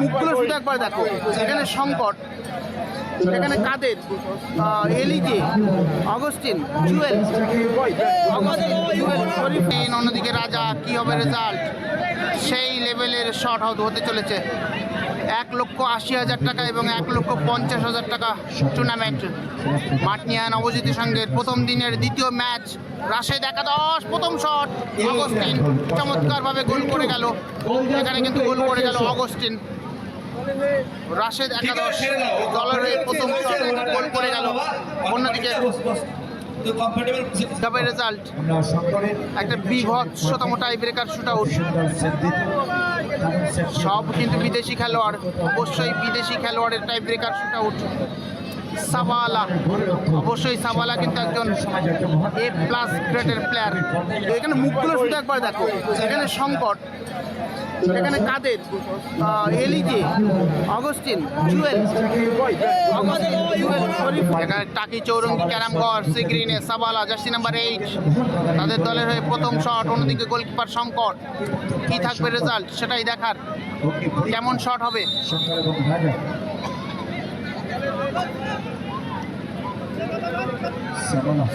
মুখগুলো শুধু একবার দেখো। এখানে সংকট এখানে কাদের এলিজে অগস্টিন জুয়েল অন্যদিকে রাজা, কি হবে রেজাল্ট সেই লেভেলের শর্ট শট হতে চলেছে। এক লক্ষ আশি হাজার টাকা এবং এক লক্ষ পঞ্চাশ হাজার টাকা টুর্নামেন্ট মাটনিয়া নবজ্যোতি সঙ্গের প্রথম দিনের দ্বিতীয় ম্যাচ রাশেদ একাদশ, প্রথম শট অগস্টিন চমৎকারভাবে গোল করে গেল। এখানে কিন্তু গোল করে গেল অগস্টিন রাশেদ একাদশ দলের হয়ে প্রথম গোল করে গেল। অন্যদিকে তবে রেজাল্ট একটা বিভৎসতম টাই ব্রেকার শুট আউট সব কিন্তু বিদেশি খেলোয়াড়। অবশ্যই বিদেশি খেলোয়াড়ের tie breaker shoot out Sabala অবশ্যই সাবালা কিন্তু একজন এ প্লাস গ্রেডের প্লেয়ার এখানে মুখগুলো শুধু একবার দেখো। এখানে সংকট। এখানে কাদের? Elijah Augustine, Jewel. এখানে টাকি চৌরঙ্গি, ক্যারামগড়, সিগ্রিনে, সাবালা, জার্সি নাম্বার এইট তাদের দলের হয়ে প্রথম শট, অন্যদিকে গোলকিপার সংকট কি থাকবে রেজাল্ট সেটাই দেখার। কেমন শট হবে?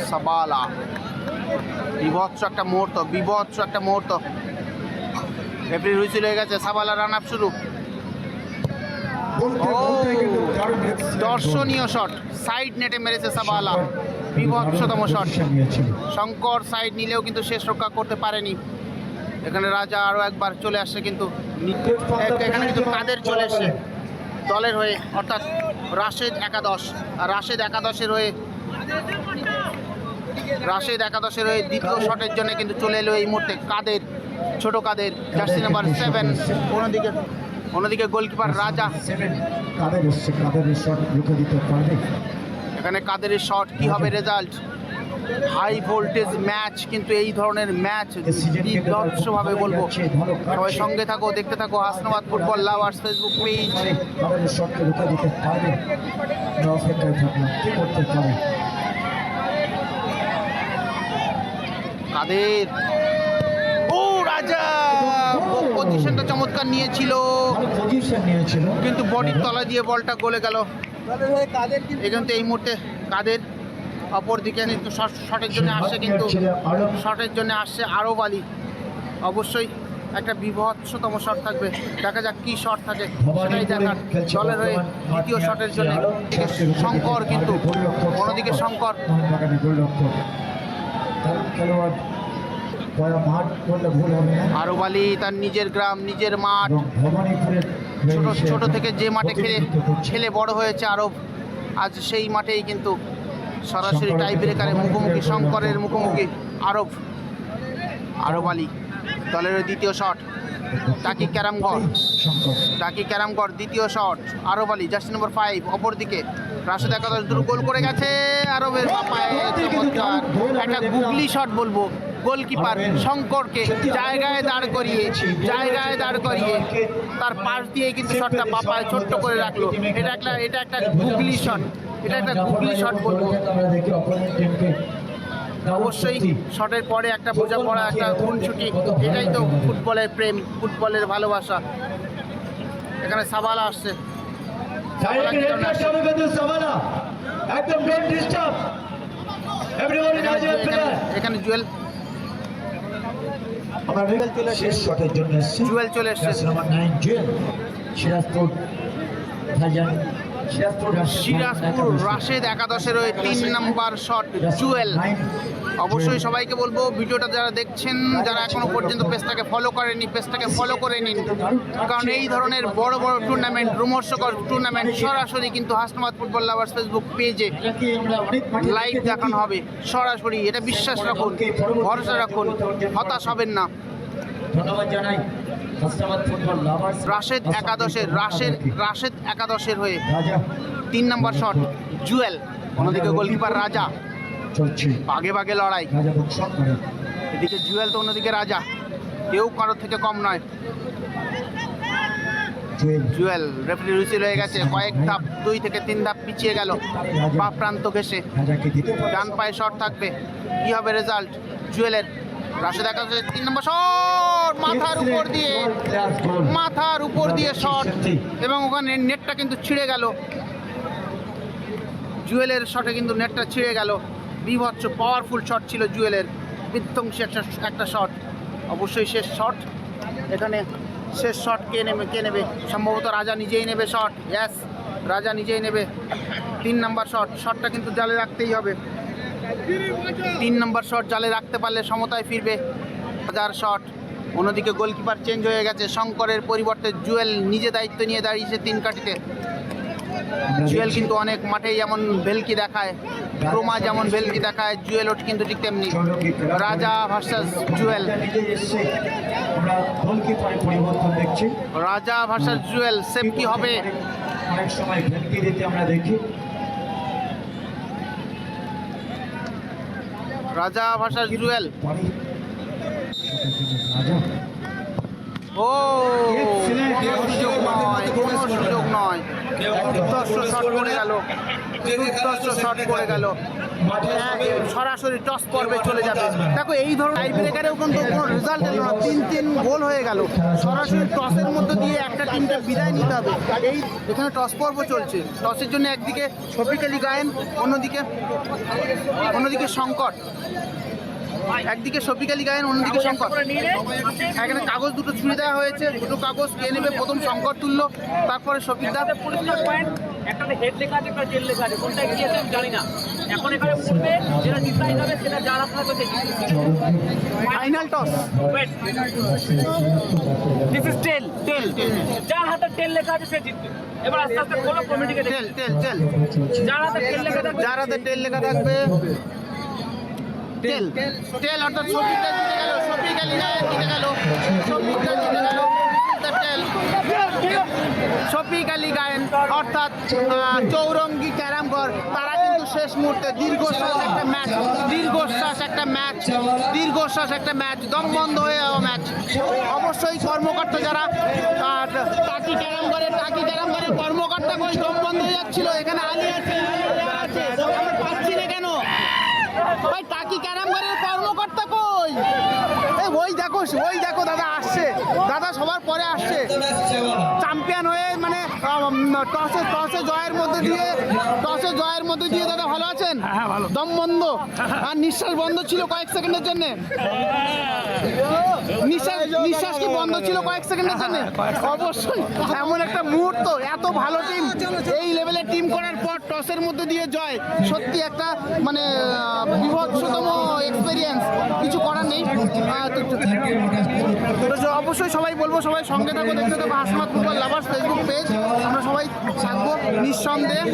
সাবালা। বিভৎস একটা মুহূর্ত, বিভৎস একটা মুহূর্ত। রেফারি হুইসিল হয়ে গেছে সাবালা রান আপ শুরু দর্শনীয় শট সাইড নেটে মেরেছে সাবালা। বিভৎসতম শট শঙ্কর সাইড নিলেও কিন্তু শেষ রক্ষা করতে পারেনি। এখানে রাজা আরও একবার চলে আসছে কিন্তু এখানে কিন্তু কাদের চলে এসছে। দলের হয়ে অর্থাৎ রাশেদ একাদশ। আর রাশেদ একাদশের হয়ে রাশেদ একাদশের হয়ে দ্বিতীয় শটের জন্য কিন্তু চলে এলো এই মুহূর্তে কাদের? ছোট কাদের জার্সি নাম্বার সেভেন। অন্যদিকে অন্যদিকে গোলকিপার রাজা। এখানে কাদের শট কি হবে রেজাল্ট হাই ভোল্টেজ ম্যাচ কিন্তু এই ধরনের ম্যাচ বিভৎসভাবে বলব। সবাই সঙ্গে থাকো দেখতে থাকো Hasnabad football lovers Facebook page কাদের শটকে রুখে দিতে পারবে আমরা অপেক্ষায় থাকলাম কি করতে পারে কাদের ও রাজা পজিশনটা চমৎকার নিয়েছিল। কিন্তু বডির তলা দিয়ে বলটা গলে গেল। এখান থেকে এই মুহূর্তে কাদের অপর দিকে কিন্তু শট- শটের জন্য আসছে কিন্তু শটের জন্য আসছে আরও বালি। অবশ্যই একটা বিভৎসতম শট থাকবে। দেখা যাক কি শট থাকে। সেটাই দেখার। দলের হয়ে দ্বিতীয় শটের জন্য। শঙ্কর কিন্তু অন্যদিকে শঙ্কর। খেলোয়াড় পরে মাঠ করলে ভুল হবে না। আরও বালি তার নিজের গ্রাম নিজের মাঠ। ছোট ছোট থেকে যে মাঠে খেলে ছেলে। বড় হয়েছে আরব আজ সেই মাঠেই কিন্তু সরাসরি টাই ব্রেকারের মুখোমুখি শঙ্করের মুখোমুখি আরব আরব আলী দলের দ্বিতীয় শট। টাকি ক্যারামগড় টাকি ক্যারামগড় দ্বিতীয় shot Arab Ali jersey number five অপর দিকে রাশেদ একাদশ দুটো গোল করে গেছে আরবের একটা গুগলি শট বলব। গোলকিপার শঙ্করকে জায়গায় দাঁড় করিয়ে জায়গায় দাঁড় করিয়ে তার পাশ দিয়ে কিন্তু শটটা পাপায় ছোট্ট করে রাখল। এটা একটা এটা একটা গুগলি শট এটা একটা গুগলি শট বলব। অবশ্যই শটের পরে একটা বোঝাপড়া একটা খুনছুটি এটাই তো ফুটবলের প্রেম ফুটবলের ভালোবাসা। এখানে সাবালা আসছে। এখানে কি কারণে আসছে? একদম ডোন্ট ডিস্টার্ব এভরিবডি এখানে এখানে- এখানে জুয়েল আমরা শেষ শটের জন্য এসেছি জুয়েল চলে এসেছে। নাম্বার 9 জুয়েল সিরাজপুর ভাইজান সিরাজপুর সিরাজপুর রাশেদ একাদশের ওই তিন নাম্বার শট জুয়েল অবশ্যই সবাইকে বলব ভিডিওটা যারা দেখছেন যারা এখনও পর্যন্ত পেজটাকে ফলো করেনি পেজটাকে ফলো করে নিন। কারণ এই ধরনের বড় বড় টুর্নামেন্ট রোমর্শকর টুর্নামেন্ট সরাসরি কিন্তু হাসনাবাদ ফুটবল লাভার্স ফেসবুক পেজে লাইভ দেখানো হবে। সরাসরি এটা বিশ্বাস রাখুন ভরসা রাখুন হতাশ হবেন না। ধন্যবাদ জানাই রাশেদ একাদশের রাশেদ রাশেদ একাদশের হয়ে তিন নম্বর শট জুয়েল অন্যদিকে গোলকিপার রাজা। বাগে বাগে লড়াই। এদিকে জুয়েল তো অন্যদিকে রাজা। কেউ কারোর থেকে কম নয়। জুয়েল। রেফারি হুইসিল হয়ে গেছে। কয়েক ধাপ দুই থেকে তিন ধাপ পিছিয়ে গেল। বা প্রান্ত ঘেসে ডান পায়ে শট থাকবে। কি হবে রেজাল্ট জুয়েলের। রাশেদ একাদশের তিন নম্বর শট মাথার উপর দিয়ে। মাথার উপর দিয়ে শট এবং ওখানে নেটটা কিন্তু ছিঁড়ে গেল। জুয়েলের শটে কিন্তু নেটটা ছিঁড়ে গেল। বিভৎস পাওয়ারফুল শট ছিল জুয়েলের। বিধ্বংসী একটা একটা শট অবশ্যই শেষ শট এখানে শেষ শট কে নেবে কে নেবে? সম্ভবত রাজা নিজেই নেবে শট ইয়াস রাজা নিজেই নেবে। তিন নাম্বার শট শটটা কিন্তু জালে রাখতেই হবে। তিন নম্বর শট জালে রাখতে পারলে সমতায় ফিরবে। হাজার শট অন্যদিকে গোলকিপার চেঞ্জ হয়ে গেছে। শঙ্করের পরিবর্তে জুয়েল নিজে দায়িত্ব নিয়ে দাঁড়িয়েছে তিন কাটিতে জুয়েল কিন্তু অনেক মাঠেই যেমন ভেলকি দেখায় ক্রোমা যেমন ভেলকি দেখায় জুয়েলও কিন্তু ঠিক তেমনি। রাজা ভার্সাস জুয়েল। রাজা ভার্সাস জুয়েল সেম কি হবে। অনেক সময় ভেলকি দিতে আমরা দেখি। রাজা ভার্সাস জুয়েল। ও সুযোগ নয় কোনো সুযোগ নয়। দুর্দর্শ শট পড়ে গেল। দুর্দর্শ শট পড়ে গেল। হ্যাঁ, সরাসরি টস পর্বে চলে যাবে। দেখো এই ধরনের টাই ব্রেকারেও কিন্তু কোনো রেজাল্ট এলো না। তিন তিন গোল হয়ে গেল। সরাসরি টসের মধ্যে দিয়ে একটা টিমকে বিদায় নিতে হবে। এই এখানে টস পর্ব চলছে। টসের জন্য একদিকে শফিক আলী গায়েন অন্যদিকে অন্যদিকে সংকট একদিকে শফিক আলী গায়েন অন্যদিকে সংকট এখানে কাগজ দুটো ছুঁড়ে দেওয়া হয়েছে দুটো কাগজ কে নেবে? প্রথম সংকট তুললো তারপরে শফিক দা। একটাতে হেড লেখা আছে একটা লেখা আছে। কোনটা কি আছে আমি জানি না। এখন এখানে উঠবে যেটা সেটা যার আপনার কাছে final toss this is tail tail যার হাতে টেল লেখা আছে সে জিতবে। এবার আস্তে আস্তে খোলো কমিটিকে টেল টেল টেল যার হাতে টেল লেখা থাকবে যার হাতে টেল লেখা থাকবে টেল টেল অর্থাৎ শফিকটা জিতে গেল শফিক আলী গায়েন জিতে গেল। শফিকটা জিতে গেল শফিক আলী গায়েন, অর্থাৎ চৌরঙ্গি ক্যারামঘর। তারা কিন্তু শেষ মুহূর্তে দীর্ঘশ্বাস একটা ম্যাচ, দীর্ঘশ্বাস একটা ম্যাচ, দীর্ঘশ্বাস একটা ম্যাচ, দম বন্ধ হয়ে যাওয়া ম্যাচ। অবশ্যই কর্মকর্তা যারা, আর টাকি ক্যারামঘরের টাকি ক্যারামঘরের কর্মকর্তা কই, দম বন্ধ হয়ে যাচ্ছিল। এখানে আলী আছে ইলিয়াস আছে আমরা পাচ্ছি না কেন ভাই টাকি ক্যারামঘরের কর্মকর্তা কই? এই ওই দেখো ওই দেখো দাদা আসছে। দাদা সবার পরে আসছে। চ্যাম্পিয়ন হয়ে মানে টসে টসে জয়ের মধ্যে দিয়ে টসে জয়ের মধ্যে দিয়ে দাদা ভালো আছেন? দম বন্ধ। আর নিঃশ্বাস বন্ধ ছিল কয়েক সেকেন্ডের জন্য। নিঃশ্বাস নিঃশ্বাস কি বন্ধ ছিল কয়েক সেকেন্ডের জন্য? অবশ্যই। এমন একটা মুহূর্ত এত ভালো টিম এই লেভেলের টিম করার পর টসের মধ্যে দিয়ে জয়। সত্যি একটা মানে বিভৎসতম এক্সপেরিয়েন্স কিছু করার নেই। অবশ্যই সবাই বলব সবাই সঙ্গে থাকো দেখতে থাকো। Hasmat football lovers Facebook page আমরা সবাই থাকব নিঃসন্দেহে।